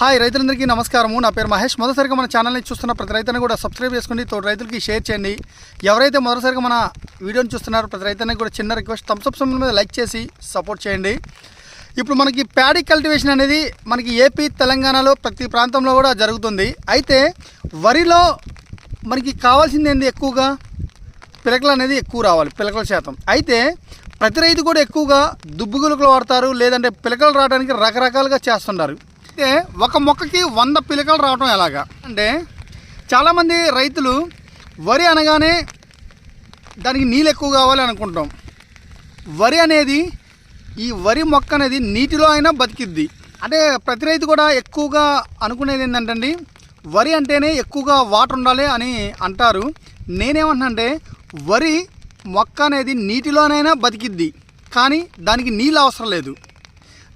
Hi రైతులందరికీ నమస్కారము. నా పేరు మహేష్. మొదటిసారిగా మన ఛానల్ని చూస్తున్న ప్రతి రైతుని కూడా సబ్స్క్రైబ్ చేసుకోండి తోటి రైతులకి షేర్ చేయండి. ఎవరైతే మొదటిసారిగా మన వీడియోని చూస్తున్నారో ప్రతి రైతుని కూడా చిన్న రిక్వెస్ట్ థమ్స్అప్ సింబల్ మీద లైక్ చేసి సపోర్ట్ చేయండి. ఇప్పుడు మనకి ప్యాడీ కల్టివేషన్ అనేది మనకి ఏపీ తెలంగాణలో ప్రతి ప్రాంతంలో కూడా జరుగుతుంది. అయితే వరిలో మనకి కావాల్సింది ఏంది ఎక్కువగా? పిలకలు అనేది ఎక్కువ రావాలి పిలకల శాతం. అయితే ప్రతి రైతు కూడా ఎక్కువగా దుబ్బుగులకలు వాడతారు లేదంటే పిలకలు రావడానికి రకరకాలుగా చేస్తుంటారు. అయితే ఒక మొక్కకి వంద పిలకలు రావడం ఎలాగా? అంటే చాలామంది రైతులు వరి అనగానే దానికి నీళ్ళు ఎక్కువ కావాలి అనుకుంటాం. వరి అనేది ఈ వరి మొక్క అనేది నీటిలో అయినా బతికిద్ది. అంటే ప్రతి రైతు కూడా ఎక్కువగా అనుకునేది ఏంటంటే వరి అంటేనే ఎక్కువగా వాటర్ ఉండాలి అని అంటారు. నేనేమంటున్నానంటే వరి మొక్క అనేది నీటిలోనైనా బతికిద్ది కానీ దానికి నీళ్ళు అవసరం లేదు.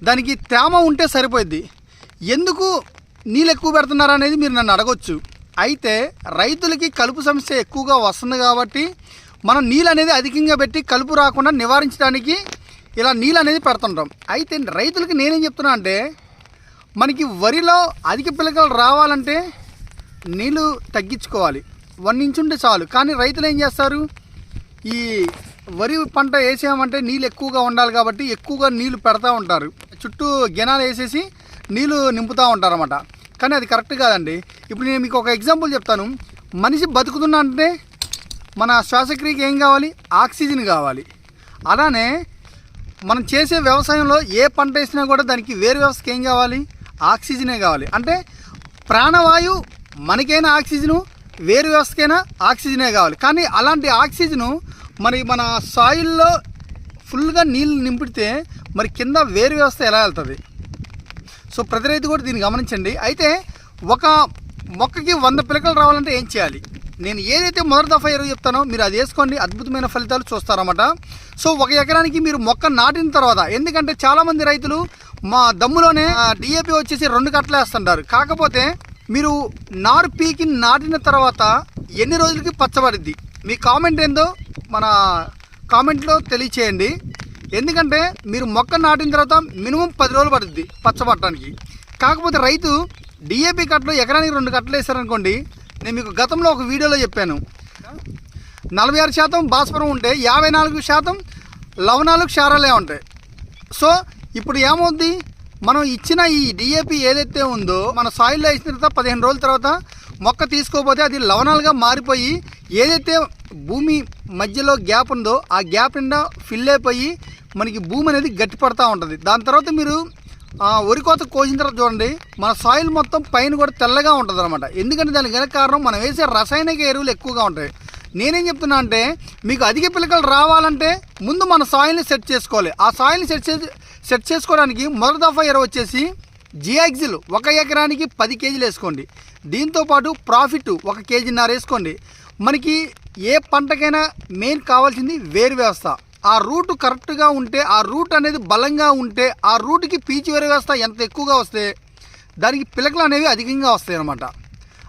దానికి తేమ ఉంటే సరిపోయిద్ది. ఎందుకు నీళ్ళు ఎక్కువ పెడుతున్నారు అనేది మీరు నన్ను అడగొచ్చు. అయితే రైతులకి కలుపు సమస్య ఎక్కువగా వస్తుంది కాబట్టి మనం నీళ్ళు అనేది అధికంగా పెట్టి కలుపు రాకుండా నివారించడానికి ఇలా నీళ్ళు అనేది పెడుతుంటాం. అయితే రైతులకి నేనేం చెప్తున్నా అంటే మనకి వరిలో అధిక పిలకలు రావాలంటే నీళ్ళు తగ్గించుకోవాలి. వన్ ఇంచ్ ఉంటే చాలు. కానీ రైతులు ఏం చేస్తారు? ఈ వరి పంట వేసామంటే నీళ్ళు ఎక్కువగా ఉండాలి కాబట్టి ఎక్కువగా నీళ్ళు పెడతా ఉంటారు. చుట్టూ గెనాలు వేసేసి నీళ్ళు నింపుతూ ఉంటారన్నమాట. కానీ అది కరెక్ట్ కాదండి. ఇప్పుడు నేను మీకు ఒక ఎగ్జాంపుల్ చెప్తాను. మనిషి బతుకుతున్నా అంటే మన శ్వాసక్రియకి ఏం కావాలి? ఆక్సిజన్ కావాలి. అలానే మనం చేసే వ్యవసాయంలో ఏ పంట వేసినా కూడా దానికి వేరు వ్యవస్థకి ఏం కావాలి? ఆక్సిజనే కావాలి. అంటే ప్రాణవాయు మనకైనా ఆక్సిజను వేరు వ్యవస్థకైనా ఆక్సిజనే కావాలి. కానీ అలాంటి ఆక్సిజను మరి మన సాయిల్లో ఫుల్గా నీళ్ళు నింపితే మరి కింద వేరు వ్యవస్థ ఎలా వెళ్తుంది? సో ప్రతి రైతు కూడా దీన్ని గమనించండి. అయితే ఒక మొక్కకి వంద పిలకలు రావాలంటే ఏం చేయాలి? నేను ఏదైతే మొదటి దఫా ఎరువు చెప్తానో మీరు అది వేసుకోండి. అద్భుతమైన ఫలితాలు చూస్తారన్నమాట. సో ఒక ఎకరానికి మీరు మొక్క నాటిన తర్వాత ఎందుకంటే చాలామంది రైతులు మా దమ్ములోనే డిఏపి వచ్చేసి రెండు కట్టలు వేస్తుంటారు. కాకపోతే మీరు నారు పీకి నాటిన తర్వాత ఎన్ని రోజులకి పచ్చబడిద్ది? మీ కామెంట్ ఏందో మన కామెంట్లో తెలియచేయండి. ఎందుకంటే మీరు మొక్క నాటిన తర్వాత మినిమం పది రోజులు పడుతుంది పచ్చబట్టడానికి కాకపోతే రైతు డిఏపి కట్టలు ఎకరానికి రెండు కట్టలు వేసారనుకోండి నేను మీకు గతంలో ఒక వీడియోలో చెప్పాను. నలభై ఆరు శాతం భాస్వరం ఉంటే యాభై నాలుగు శాతం లవణాలు క్షారాలే ఉంటాయి. సో ఇప్పుడు ఏమవుద్ది? మనం ఇచ్చిన ఈ డిఏపి ఏదైతే ఉందో మన సాయిల్లో ఇచ్చిన తర్వాత పదిహేను రోజుల తర్వాత మొక్క తీసుకోకపోతే అది లవణాలుగా మారిపోయి ఏదైతే భూమి మధ్యలో గ్యాప్ ఉందో ఆ గ్యాప్ నిండా ఫిల్ అయిపోయి మనకి భూమి అనేది గట్టిపడతా ఉంటుంది. దాని తర్వాత మీరు ఆ, వరి కోత కోసిన తర్వాత చూడండి మన సాయిల్ మొత్తం పైన కూడా తెల్లగా ఉంటుంది అనమాట ఎందుకంటే దానికి గల కారణం మనం వేసే రసాయనిక ఎరువులు ఎక్కువగా ఉంటాయి. నేనేం చెప్తున్నా అంటే మీకు అధిక పిలకలు రావాలంటే ముందు మన సాయిల్ని సెట్ చేసుకోవాలి. ఆ సాయిల్ని సెట్ చేసి సెట్ చేసుకోవడానికి మొదటి దఫా ఎరువు వచ్చేసి జియాక్సిల్ ఒక ఎకరానికి పది కేజీలు వేసుకోండి. దీంతోపాటు ప్రాఫిట్ ఒక కేజీన్నర వేసుకోండి. మనకి ఏ పంటకైనా మెయిన్ కావాల్సింది వేరు వ్యవస్థ. ఆ రూట్ కరెక్ట్గా ఉంటే ఆ రూట్ అనేది బలంగా ఉంటే ఆ రూట్కి పీచు వ్యవస్థ ఎంత ఎక్కువగా వస్తే దానికి పిలకలు అనేవి అధికంగా వస్తాయి అన్నమాట.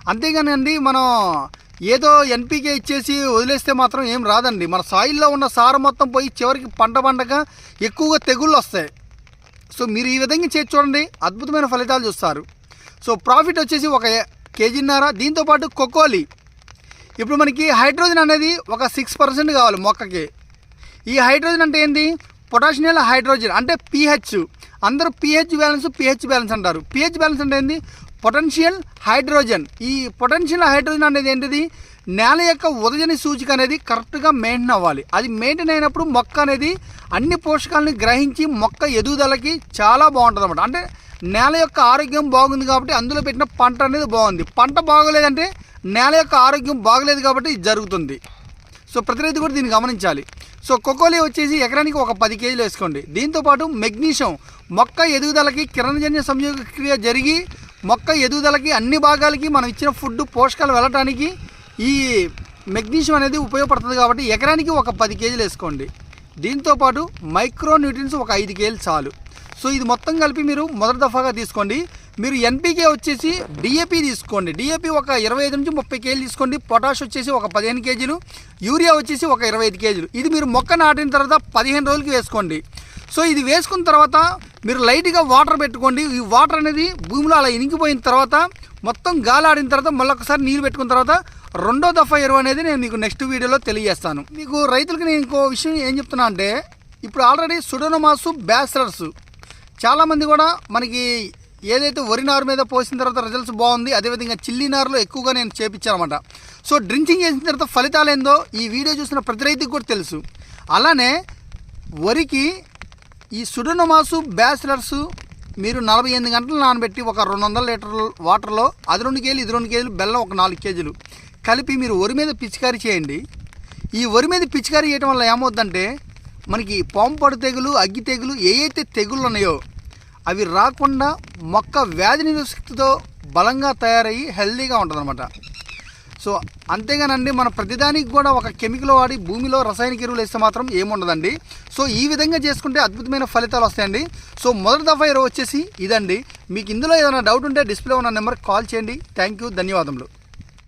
అంతేగానండి మనం ఏదో ఎన్పీకే ఇచ్చేసి వదిలేస్తే మాత్రం ఏం రాదండి. మన సాయిల్లో ఉన్న సారం మొత్తం పోయి చివరికి పంట పండగ ఎక్కువగా తెగుళ్ళు వస్తాయి. సో మీరు ఈ విధంగా చేసి చూడండి అద్భుతమైన ఫలితాలు చూస్తారు. సో ప్రాఫిట్ వచ్చేసి ఒక కేజీన్నర దీంతోపాటు కొకోలి ఇప్పుడు మనకి హైడ్రోజన్ అనేది ఒక సిక్స్ పర్సెంట్ కావాలి మొక్కకి. ఈ హైడ్రోజన్ అంటే ఏంది? పొటాషియల్ హైడ్రోజన్ అంటే పిహెచ్. అందరూ పిహెచ్ బ్యాలెన్స్ పిహెచ్ బ్యాలెన్స్ అంటారు. పిహెచ్ బ్యాలెన్స్ అంటే ఏంది? Potential hydrogen. ఈ పొటెన్షియల్ హైడ్రోజన్ అనేది ఏంటిది? నేల యొక్క ఉదజని సూచిక అనేది కరెక్ట్గా మెయింటైన్ అవ్వాలి. అది మెయింటైన్ అయినప్పుడు మొక్క అనేది అన్ని పోషకాలని గ్రహించి మొక్క ఎదుగుదలకి చాలా బాగుంటుంది అనమాట అంటే నేల యొక్క ఆరోగ్యం బాగుంది కాబట్టి అందులో పెట్టిన పంట అనేది బాగుంది. పంట బాగోలేదంటే నేల యొక్క ఆరోగ్యం బాగలేదు కాబట్టి ఇది జరుగుతుంది. సో ప్రతి రైతు కూడా దీన్ని గమనించాలి. సో కొకోలి వచ్చేసి ఎకరానికి ఒక పది కేజీలు వేసుకోండి. దీంతోపాటు మెగ్నీషియం మొక్క ఎదుగుదలకి కిరణజన్య సంయోగ క్రియ జరిగి మొక్క ఎదుగుదలకి అన్ని భాగాలకి మనం ఇచ్చిన ఫుడ్ పోషకాలు వెళ్ళటానికి ఈ మెగ్నీషియం అనేది ఉపయోగపడుతుంది కాబట్టి ఎకరానికి ఒక పది కేజీలు వేసుకోండి. దీంతోపాటు మైక్రో న్యూట్రియన్స్ ఒక ఐదు కేజీలు చాలు. సో ఇది మొత్తం కలిపి మీరు మొదటి దఫాగా తీసుకోండి. మీరు ఎన్పీకే వచ్చేసి డిఏపి తీసుకోండి. డిఏపి ఒక ఇరవై ఐదు నుంచి ముప్పై కేజీలు తీసుకోండి. పొటాష్ వచ్చేసి ఒక పదిహేను కేజీలు. యూరియా వచ్చేసి ఒక ఇరవై ఐదు కేజీలు. ఇది మీరు మొక్క నాటిన తర్వాత పదిహేను రోజులకి వేసుకోండి. సో ఇది వేసుకున్న తర్వాత మీరు లైట్గా వాటర్ పెట్టుకోండి. ఈ వాటర్ అనేది భూమిలో అలా ఇనికిపోయిన తర్వాత మొత్తం గాలి ఆడిన తర్వాత మళ్ళీ ఒకసారి నీళ్ళు పెట్టుకున్న తర్వాత రెండో దఫా ఎరువు అనేది నేను మీకు నెక్స్ట్ వీడియోలో తెలియజేస్తాను. మీకు రైతులకు నేను ఇంకో విషయం ఏం చెప్తున్నా అంటే ఇప్పుడు ఆల్రెడీ సుడోనమాసు బ్యాసిలర్స్ చాలామంది కూడా మనకి ఏదైతే వరి నారు మీద పోసిన తర్వాత రిజల్ట్స్ బాగుంది అదేవిధంగా చిల్లి నారులో ఎక్కువగా నేను చేపించానమాట. సో డ్రింకింగ్ చేసిన తర్వాత ఫలితాలు ఏందో ఈ వీడియో చూసిన ప్రతి రైతుకి కూడా తెలుసు. అలానే వరికి ఈ సుడోనమాసు బ్యాచిలర్స్ మీరు నలభై ఎనిమిది గంటలు నానబెట్టి ఒక రెండు వందల లీటర్ల వాటర్లో అది రెండు కేజీలు ఇది రెండు కేజీలు బెల్లం ఒక నాలుగు కేజీలు కలిపి మీరు వరి మీద పిచికారీ చేయండి. ఈ వరి మీద పిచికారీ చేయడం వల్ల ఏమవుద్దంటే మనకి పాంపడు తెగులు అగ్గి తెగులు ఏ అయితే తెగుళ్ళు ఉన్నాయో అవి రాకుండా మొక్క వ్యాధి నిరోధశక్తితో బలంగా తయారయ్యి హెల్దీగా ఉంటుందన్నమాట. సో అంతేగానండి మన ప్రతిదానికి కూడా ఒక కెమికల్ వాడి భూమిలో రసాయనిక ఎరువులు వేస్తే మాత్రం ఏముండదండి. సో ఈ విధంగా చేసుకుంటే అద్భుతమైన ఫలితాలు వస్తాయండి. సో మొదటి దఫా ఎరువు వచ్చేసి ఇదండి. మీకు ఇందులో ఏదైనా డౌట్ ఉంటే డిస్ప్లే ఉన్న నెంబర్కి కాల్ చేయండి. థ్యాంక్ యూ ధన్యవాదములు.